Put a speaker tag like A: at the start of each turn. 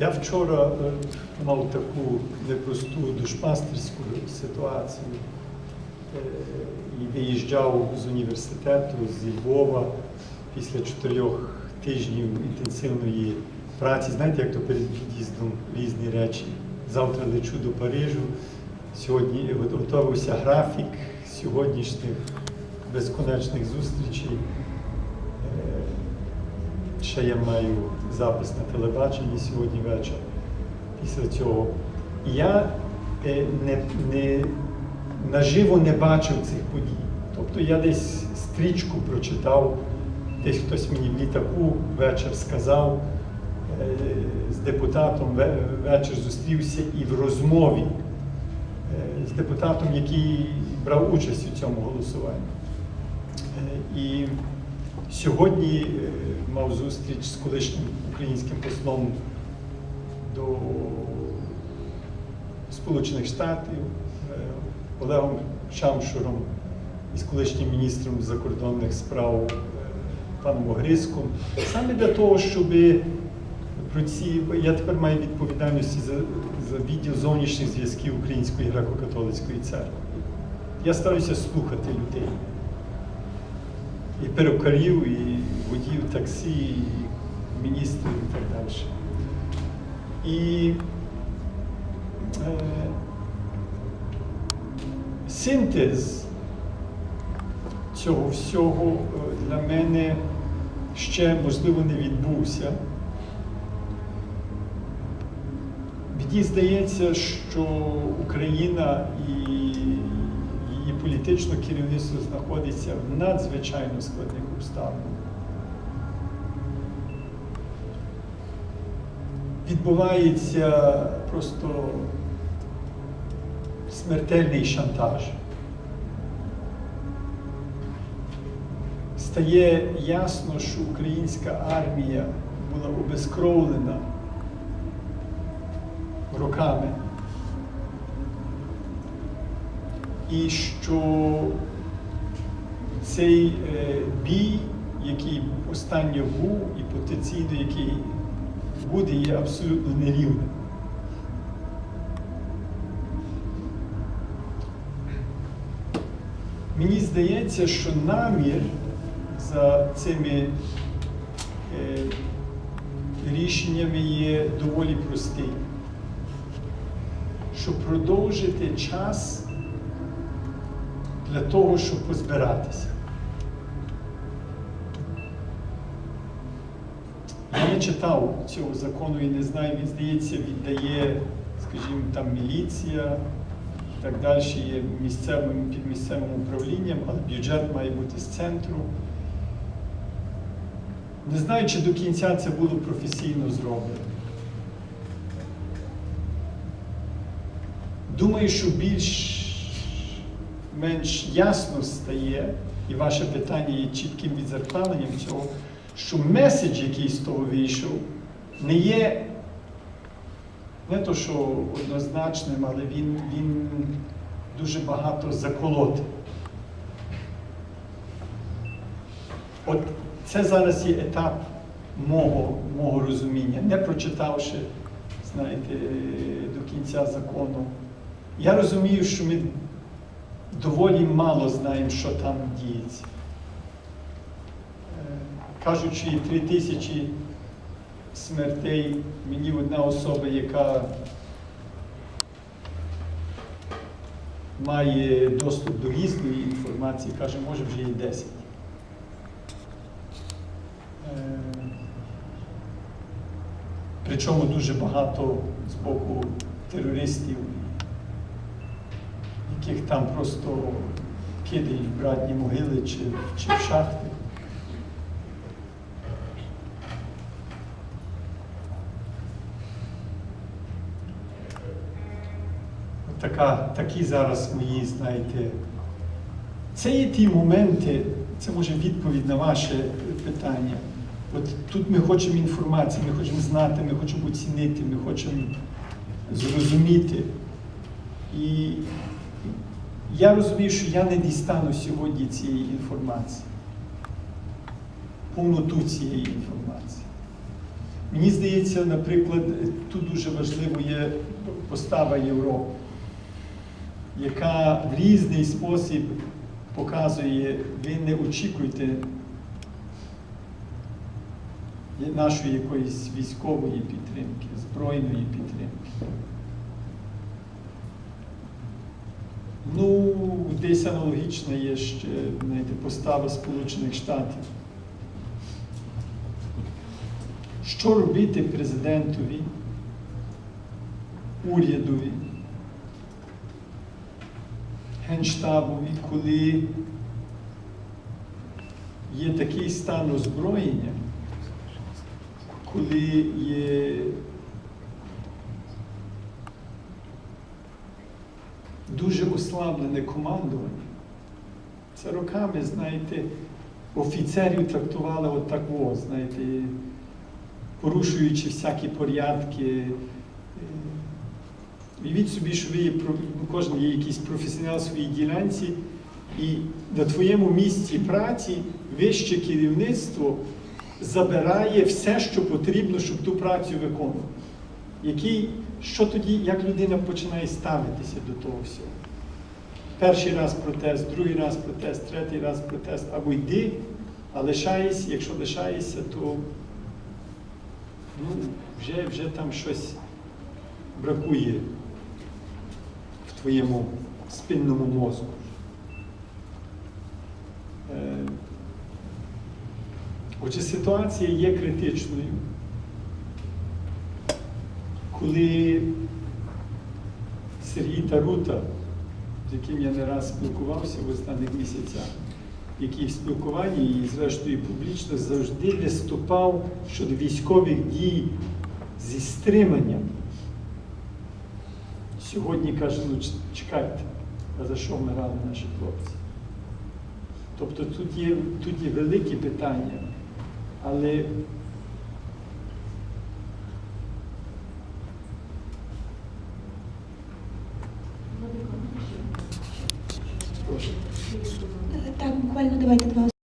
A: Я вчора е, мав таку непросту душпастерську ситуацію е, і виїжджав з університету зі Львова після чотирьох тижнів інтенсивної праці. Знаєте, як то перед від'їздом різні речі. Завтра лечу до Парижу. Сьогодні готувався графік сьогоднішніх безконечних зустрічей. Ще я маю запис на телебаченні сьогодні вечір після цього. І я е, не, не, наживо не бачив цих подій. Тобто я десь стрічку прочитав, десь хтось мені в літаку вечір сказав, е, з депутатом вечір зустрівся і в розмові е, з депутатом, який брав участь у цьому голосуванні. І сьогодні е, мав зустріч з колишнім українським послом до Сполучених Штатів е, Олегом Шамшуром і з колишнім міністром закордонних справ е, паном Огриском. Саме для того, щоб про ці я тепер маю відповідальності за, за відділ зовнішніх зв'язків Української греко-католицької церкви. Я стараюся слухати людей і перукарів, і водіїв таксі, і міністрів і так далі. І е, синтез цього всього е, для мене ще, можливо, не відбувся. Мені здається, що Україна і політичне керівництво знаходиться в надзвичайно складних обставинах. Відбувається просто смертельний шантаж. Стає ясно, що українська армія була обезкровлена роками. І що цей е, бій, який останньо був, і потенційно який буде, є абсолютно нерівним. Мені здається, що намір за цими е, рішеннями є доволі простий. Щоб продовжити час для того, щоб позбиратися. Я не читав цього закону і не знаю, він, здається, віддає, скажімо, там міліція і так далі, є місцевим, під місцевим управлінням, але бюджет має бути з центру. Не знаю, чи до кінця це було професійно зроблено. Думаю, що більш-менш ясно стає, і ваше питання є чітким відзеркаленням цього, що меседж, який з того вийшов, не є не то, що однозначним, але він, він дуже багато заколотив. От це зараз є етап мого, мого розуміння, не прочитавши, знаєте, до кінця закону. Я розумію, що ми доволі мало знаємо, що там діється. Е, є три тисячі смертей. Мені одна особа, яка має доступ до різної інформації, каже, може вже є 10. Е, Причому дуже багато з боку терористів, яких там просто кидають в братні могили чи, чи в шахти. Така, такі зараз мої, знаєте, це є ті моменти, це може відповідь на ваше питання. От тут ми хочемо інформації, ми хочемо знати, ми хочемо оцінити, ми хочемо зрозуміти. І я розумію, що я не дістану сьогодні цієї інформації, повноту цієї інформації. Мені здається, наприклад, тут дуже важливо є постава Європи, яка в різний спосіб показує, ви не очікуйте нашої якоїсь військової підтримки, збройної підтримки. Ну, десь аналогічна є ще знаєте, постава Сполучених Штатів. Що робити президентові, урядові, генштабові, коли є такий стан озброєння, коли є дуже ослаблене командування. Це роками, знаєте, офіцерів трактували отак, о, знаєте, порушуючи всякі порядки. Е, Уявіть собі, що ви є, ну, кожен є якийсь професіонал в своїй ділянці, і на твоєму місці праці вище керівництво забирає все, що потрібно, щоб ту працю виконувати. Який, що тоді, як людина починає ставитися до того всього? Перший раз протест, другий раз протест, третій раз протест, або йди, а лишаєшся, якщо лишаєшся, то ну, вже, вже там щось бракує в твоєму спинному мозку. Е, Отже, ситуація є критичною, коли Сергій Тарута, з яким я не раз спілкувався в останніх місяцях, який в спілкуванні і, зрештою, публічно завжди виступав щодо військових дій зі стриманням. Сьогодні каже, ну чекайте, а за що вмирали наші хлопці? Тобто тут є, тут є великі питання, але